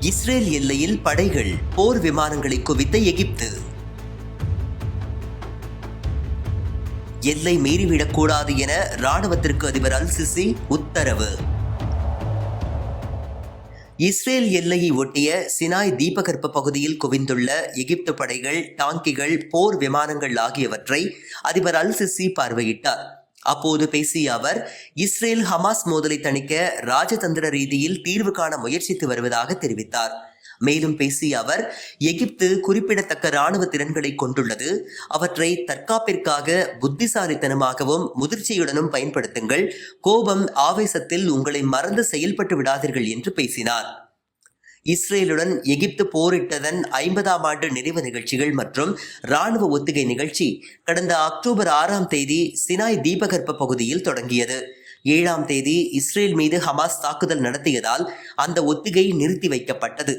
Israel எல்லையில் படைகள் போர் விமானங்களை குவித்த எகிப்து. எல்லை மீறிவிடக்கூடாது என ராணுவத்திற்கு அதிபர் அல் சிசி உத்தரவு. இஸ்ரேல் எல்லையை ஒட்டிய சினாய் தீபகற்ப பகுதியில் குவிந்துள்ள எகிப்து படைகள் டாங்கிகள் போர் விமானங்கள் ஆகியவற்றை அதிபர் அல் சிசி பார்வையிட்டார். அப்போது பேசிய அவர் இஸ்ரேல் ஹமாஸ் மோதலை தணிக்க ராஜதந்திர ரீதியில் தீர்வு காண முயற்சித்து வருவதாக தெரிவித்தார். மேலும் பேசிய அவர் எகிப்து குறிப்பிடத்தக்க ராணுவ திறன்களை கொண்டுள்ளது. அவற்றை தற்காப்பிற்காக புத்திசாலித்தனமாகவும் முதிர்ச்சியுடனும் பயன்படுத்துங்கள். கோபம் ஆவேசத்தில் உங்களை மறந்து செயல்பட்டு விடாதீர்கள் என்று பேசினார். இஸ்ரேலுடன் எகிப்து போரிட்டதன் ஐம்பதாம் ஆண்டு நிறைவு நிகழ்ச்சிகள் மற்றும் ராணுவ ஒத்திகை நிகழ்ச்சி கடந்த அக்டோபர் ஆறாம் தேதி சினாய் தீபகற்ப பகுதியில் தொடங்கியது. ஏழாம் தேதி இஸ்ரேல் மீது ஹமாஸ் தாக்குதல் நடத்தியதால் அந்த ஒத்திகை நிறுத்தி வைக்கப்பட்டது.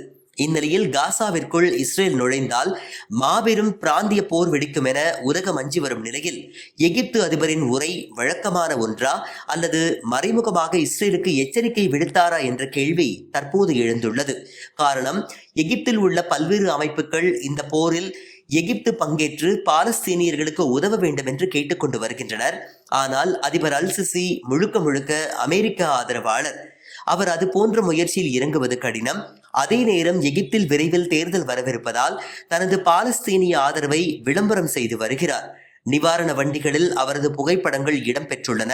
இந்நிலையில் காசாவிற்குள் இஸ்ரேல் நுழைந்தால் மாபெரும் பிராந்திய போர் வெடிக்கும் என உலகம் அஞ்சி வரும் நிலையில் எகிப்து அதிபரின் உரை வழக்கமான ஒன்றா அல்லது மறைமுகமாக இஸ்ரேலுக்கு எச்சரிக்கை விடுத்தாரா என்ற கேள்வி தற்போது எழுந்துள்ளது. காரணம் எகிப்தில் உள்ள பல்வேறு அமைப்புகள் இந்த போரில் எகிப்து பங்கேற்று பாலஸ்தீனியர்களுக்கு உதவ வேண்டும் என்று கேட்டுக்கொண்டு வருகின்றனர். ஆனால் அதிபர் அல் சிசி முழுக்க முழுக்க அமெரிக்க ஆதரவாளர். அவர் அது போன்ற முயற்சியில் இறங்குவது கடினம். அதே நேரம் எகிப்தில் விரைவில் தேர்தல் வரவிருப்பதால் தனது பாலஸ்தீனிய ஆதரவை விளம்பரம் செய்து வருகிறார். நிவாரண வண்டிகளில் அவரது புகைப்படங்கள் இடம்பெற்றுள்ளன.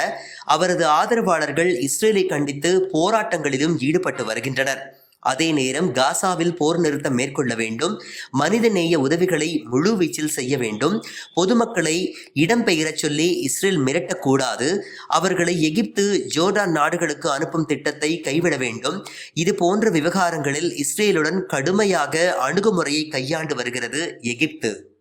அவரது ஆதரவாளர்கள் இஸ்ரேலை கண்டித்து போராட்டங்களிலும் ஈடுபட்டு வருகின்றனர். அதே நேரம் காசாவில் போர் நிறுத்தம் மேற்கொள்ள வேண்டும். மனிதநேய உதவிகளை முழுவீச்சில் செய்ய வேண்டும். பொதுமக்களை இடம்பெயரச் சொல்லி இஸ்ரேல் மிரட்டக்கூடாது. அவர்களை எகிப்து ஜோர்டான் நாடுகளுக்கு அனுப்பும் திட்டத்தை கைவிட வேண்டும். இது போன்ற விவகாரங்களில் இஸ்ரேலுடன் கடுமையாக அணுகுமுறையை கையாண்டு வருகிறது எகிப்து.